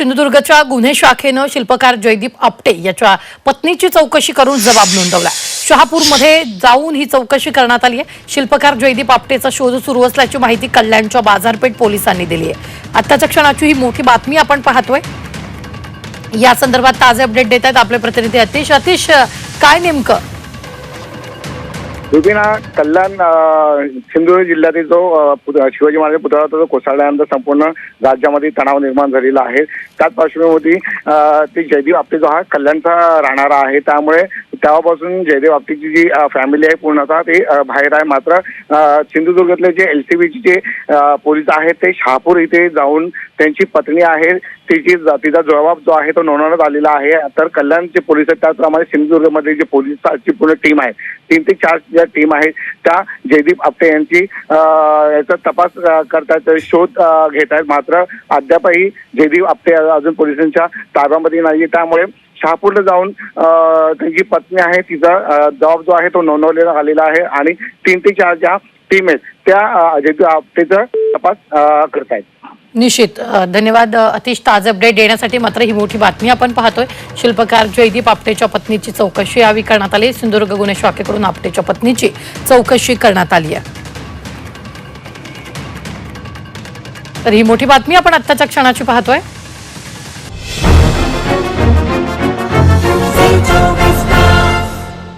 सिंधुदुर्गच्या गुन्हे शाखेनं शिल्पकार जयदीप आपटे याच्या पत्नीची चौकशी करून जबाब नोंदवला. शहापूरमध्ये जाऊन ही चौकशी करण्यात आली आहे. शिल्पकार जयदीप आपटेचा शोध सुरू असल्याची माहिती कल्याणच्या बाजारपेठ पोलिसांनी दिली आहे. आत्ताच्या क्षणाची ही मोठी बातमी आपण पाहतोय. या संदर्भात ताजे अपडेट देत आहेत आपले प्रतिनिधी अतिश. अतिश काय नेमकं? रुबीना कल्याण सिंधुदुर्ग जिल्ह्यातील जो शिवाजी महाराज पुतळा होता तो कोसळल्यानंतर संपूर्ण राज्यामध्ये तणाव निर्माण झालेला आहे. त्याच पार्श्वभूमीवरती ते जयदीप आपटे जो हा कल्याणचा राहणारा आहे. त्यामुळे तेव्हापासून जयदेव आपटेची जी फॅमिली आहे पूर्णतः ते बाहेर आहे. मात्र सिंधुदुर्गातले जे एल सी बीचे जे पोलीस आहेत ते शहापूर इथे जाऊन त्यांची पत्नी आहे. तिची तिचा जबाब जो आहे तो नोंदवण्यात आलेला आहे. तर कल्याणचे पोलीस आहेत त्याचप्रमाणे सिंधुदुर्गमध्ये जे पोलिसांची पूर्ण टीम आहे. तीन ते चार ज्या टीम आहेत त्या जयदीप आपटे यांची याचा तपास करतायत शोध घेत आहेत मात्र अद्यापही जयदीप आपटे अजून पोलिसांच्या ताब्यामध्ये नाही त्यामुळे शहापूरला जाऊन त्यांची पत्नी आहे तिचा जॉब जो आहे तो नोंदवलेला आलेला आहे आणि तीन ते चार ज्या टीम आहेत त्या त्याचा तपास करतायत. निश्चित. धन्यवाद अतिश. ताजे अपडेट देण्यासाठी मात्र ही मोठी बातमी आपण पाहतोय. शिल्पकार जयदीप आपटेच्या पत्नीची चौकशी यावी करण्यात आली. सिंधुदुर्ग गुन्हे शाखेकडून आपटेच्या पत्नीची चौकशी करण्यात आली आहे. तर ही मोठी बातमी आपण आत्ताच्या क्षणाची पाहतोय.